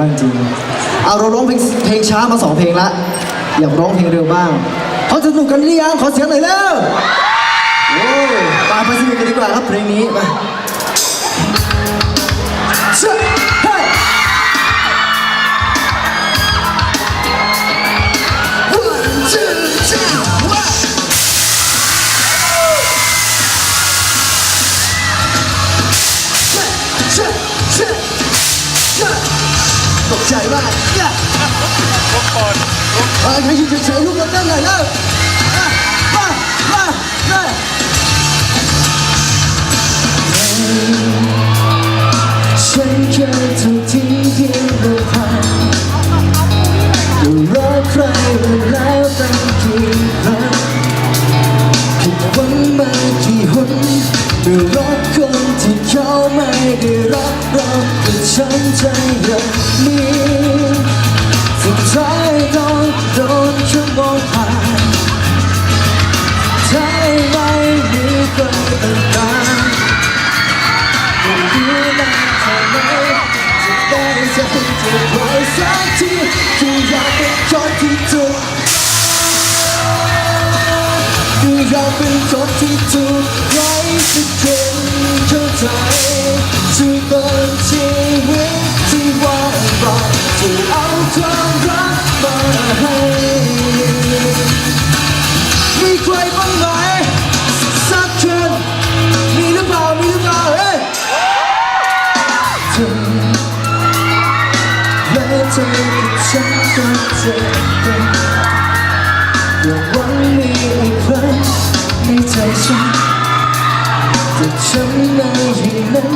บ้างจริงเอาเราร้องเพลงเพลงช้ามาสองเพลงละ อยากร้องเพลงเร็วบ้างเขาจะสนุกกันหรือยังขอเสียงหน่อยแล้วโอ้ยตามไปสนุกกันดีกว่าครับเพลงนี้มา เฮ้ยใครยืนเฉยๆลูกกันเต้นหน่อยแล้วมามามามาฉันเคยถูกทิ้งเพียงลำพังก็รักใครมาแล้วตั้งกี่ครั้งผิดหวังมากี่หนเมื่รักคนที่เขาไม่ได้รับเราแต่ฉันใจย่างนี้ สุดท้ายต้องโดนชั่วโมงผ่านท้ายไม่มีใครต่างกันไม่รู้นานเท่าไหร่จะได้จะเป็นจะปล่อยสักทีคืออยากเป็นคนที่ถูกคืออยากเป็นคนที่ถูกใครสักคนเข้าใจช่วยเปิดชีวิตที่ว่างเปล่าที่เอา ความรักมาให้มีใครบ้างไหมสักคนมีหรือเปล่ามีหรือเปล่าเฮ้ยเธอและเธอกับฉันก็เจอกันอย่าหวังมีอีกครั้งในใจฉันแต่ฉันไม่ให้นั้น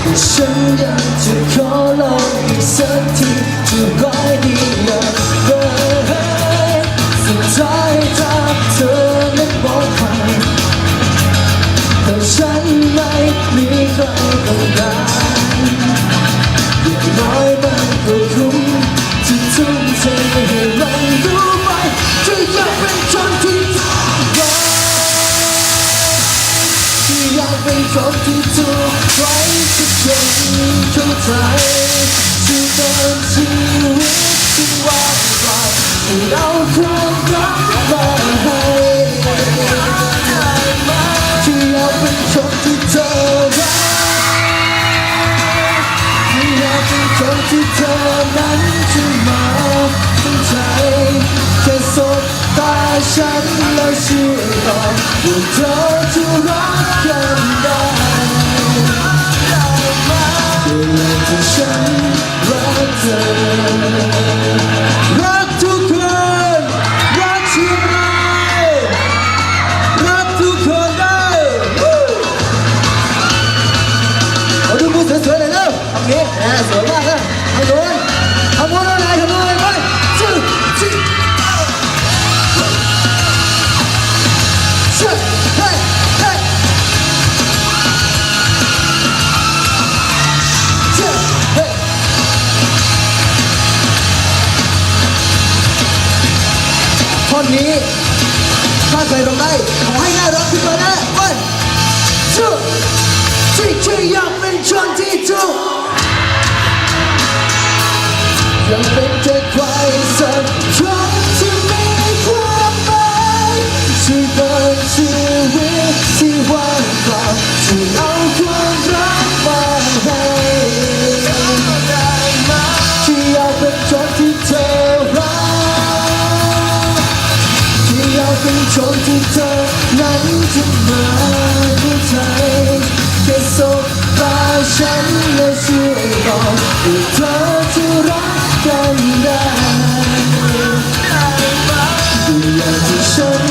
แต่ฉันอยากจะขอลองอีกสัก เทให้มันรู้ไหมที่อยากเป็นคนที่รักที่อยากเป็นคนที่ถูกใครสักคนเข้าใจที่เดินชีวิตที่ว่างเปล่าเอาความรัก นคนที่เธอนั้นจะมาสนใจแค่สบตาฉันแล้วเชื่อต่อว่าเธอจะรักกัน ท่อนนี้ ถ้าใครร้องได้ ขอให้หน้ารักขึ้นมานะวันชื่อที่ชื่ออยากเป็นช่วงที่ two ยังเป็น เธอนั้นจะมาเข้าใจแค่สบตาฉันและช่วยบอกว่าเธอจะรักกันได้ดูอย่างที่ฉัน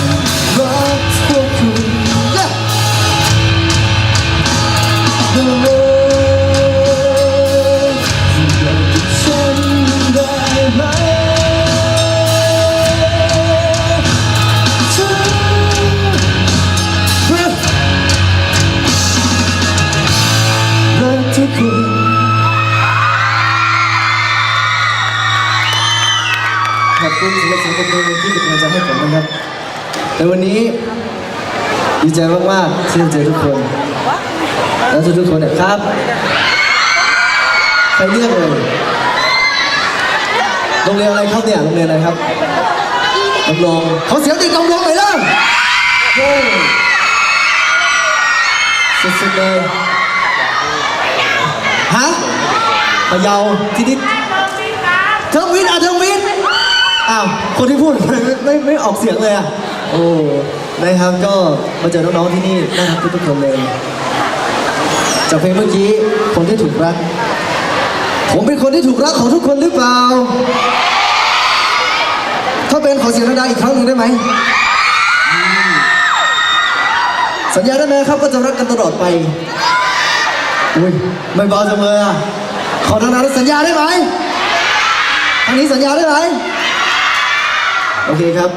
คุณสำหรับเสียงปรบมือที่เป็นกำลังใจให้ผมนะครับในวันนี้ดีใจมากๆที่ได้เจอทุกคน แล้วทุกๆคนเนี่ยครับใครเรียกเลยโรงเรียนอะไรครับเนี่ยโรงเรียนอะไรครับกำลองเขาเสียงติดกำลองหน่อยนะโอ้สุดๆเลยฮะพะเยาทีนี้เทอมวินอะเทอมวินอ้าว คนที่พูด ไม่ไม่ไม่ออกเสียงเลยอะโอ้นะครับก็มาเจอน้องๆที่นี่น่ารักทุกๆคนเลยจากเพลงเมื่อกี้คนที่ถูกรัก ผมเป็นคนที่ถูกรักของทุกคนหรือเปล่า ถ้าเป็นขอเสียงดังๆอีกครั้งหนึ่งได้ไหม สัญญาได้ไหมครับว่าจะรักกันตลอดไป อุ้ยไม่เบาจังเลยอะ ขอทางนั้นสัญญาได้ไหมทางนี้สัญญาได้ไหม โอเคครับ